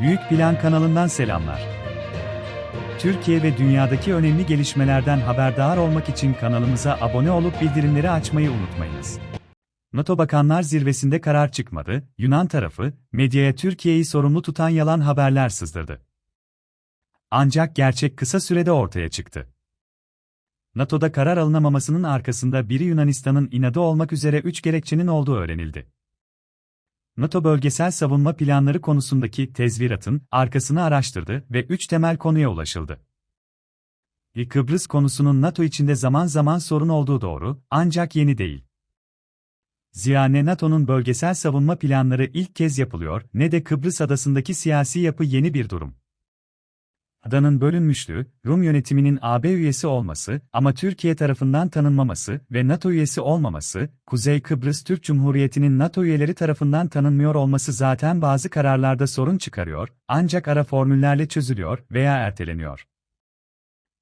Büyük Plan kanalından selamlar. Türkiye ve dünyadaki önemli gelişmelerden haberdar olmak için kanalımıza abone olup bildirimleri açmayı unutmayınız. NATO Bakanlar Zirvesi'nde karar çıkmadı, Yunan tarafı, medyaya Türkiye'yi sorumlu tutan yalan haberler sızdırdı. Ancak gerçek kısa sürede ortaya çıktı. NATO'da karar alınamamasının arkasında biri Yunanistan'ın inadı olmak üzere üç gerekçenin olduğu öğrenildi. NATO bölgesel savunma planları konusundaki tezviratın arkasını araştırdı ve üç temel konuya ulaşıldı. Bir Kıbrıs konusunun NATO içinde zaman zaman sorun olduğu doğru, ancak yeni değil. Zira ne NATO'nun bölgesel savunma planları ilk kez yapılıyor, ne de Kıbrıs adasındaki siyasi yapı yeni bir durum. Adanın bölünmüşlüğü, Rum yönetiminin AB üyesi olması ama Türkiye tarafından tanınmaması ve NATO üyesi olmaması, Kuzey Kıbrıs Türk Cumhuriyeti'nin NATO üyeleri tarafından tanınmıyor olması zaten bazı kararlarda sorun çıkarıyor, ancak ara formüllerle çözülüyor veya erteleniyor.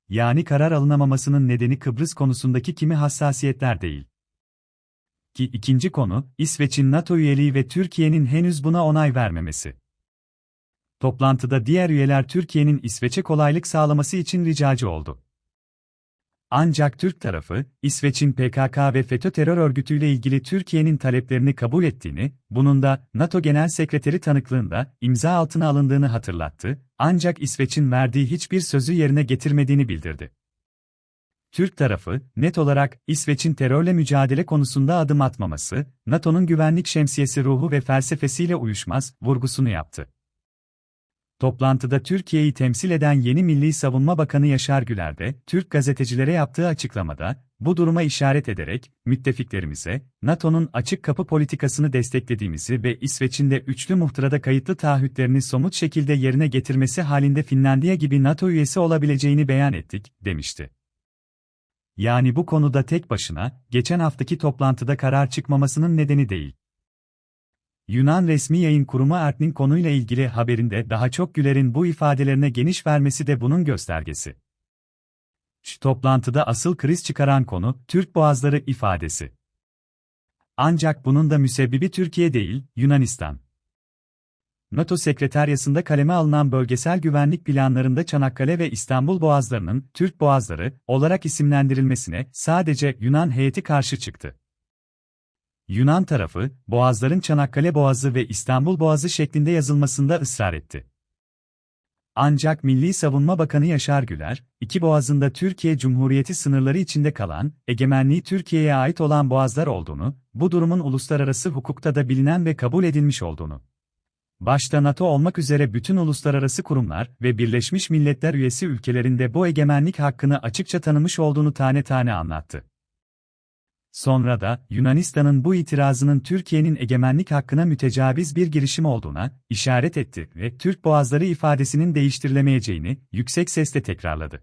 Yani karar alınamamasının nedeni Kıbrıs konusundaki kimi hassasiyetler değil. Ki ikinci konu, İsveç'in NATO üyeliği ve Türkiye'nin henüz buna onay vermemesi. Toplantıda diğer üyeler Türkiye'nin İsveç'e kolaylık sağlaması için ricacı oldu. Ancak Türk tarafı, İsveç'in PKK ve FETÖ terör örgütüyle ilgili Türkiye'nin taleplerini kabul ettiğini, bunun da NATO Genel Sekreteri tanıklığında imza altına alındığını hatırlattı, ancak İsveç'in verdiği hiçbir sözü yerine getirmediğini bildirdi. Türk tarafı, net olarak İsveç'in terörle mücadele konusunda adım atmaması, NATO'nun güvenlik şemsiyesi ruhu ve felsefesiyle uyuşmaz, vurgusunu yaptı. Toplantıda Türkiye'yi temsil eden yeni Milli Savunma Bakanı Yaşar Güler de, Türk gazetecilere yaptığı açıklamada, bu duruma işaret ederek, müttefiklerimize, NATO'nun açık kapı politikasını desteklediğimizi ve İsveç'in de üçlü muhtırada kayıtlı taahhütlerini somut şekilde yerine getirmesi halinde Finlandiya gibi NATO üyesi olabileceğini beyan ettik, demişti. Yani bu konuda tek başına, geçen haftaki toplantıda karar çıkmamasının nedeni değil. Yunan resmi yayın kurumu Ert'nin konuyla ilgili haberinde daha çok Güler'in bu ifadelerine geniş vermesi de bunun göstergesi. Şu toplantıda asıl kriz çıkaran konu, Türk Boğazları ifadesi. Ancak bunun da müsebbibi Türkiye değil, Yunanistan. NATO sekreteryasında kaleme alınan bölgesel güvenlik planlarında Çanakkale ve İstanbul Boğazları'nın Türk Boğazları olarak isimlendirilmesine sadece Yunan heyeti karşı çıktı. Yunan tarafı, Boğazların Çanakkale Boğazı ve İstanbul Boğazı şeklinde yazılmasında ısrar etti. Ancak Milli Savunma Bakanı Yaşar Güler, iki boğazında Türkiye Cumhuriyeti sınırları içinde kalan, egemenliği Türkiye'ye ait olan boğazlar olduğunu, bu durumun uluslararası hukukta da bilinen ve kabul edilmiş olduğunu, başta NATO olmak üzere bütün uluslararası kurumlar ve Birleşmiş Milletler üyesi ülkelerinde bu egemenlik hakkını açıkça tanımış olduğunu tane tane anlattı. Sonra da Yunanistan'ın bu itirazının Türkiye'nin egemenlik hakkına mütecaviz bir girişim olduğuna işaret etti ve Türk Boğazları ifadesinin değiştirilemeyeceğini yüksek sesle tekrarladı.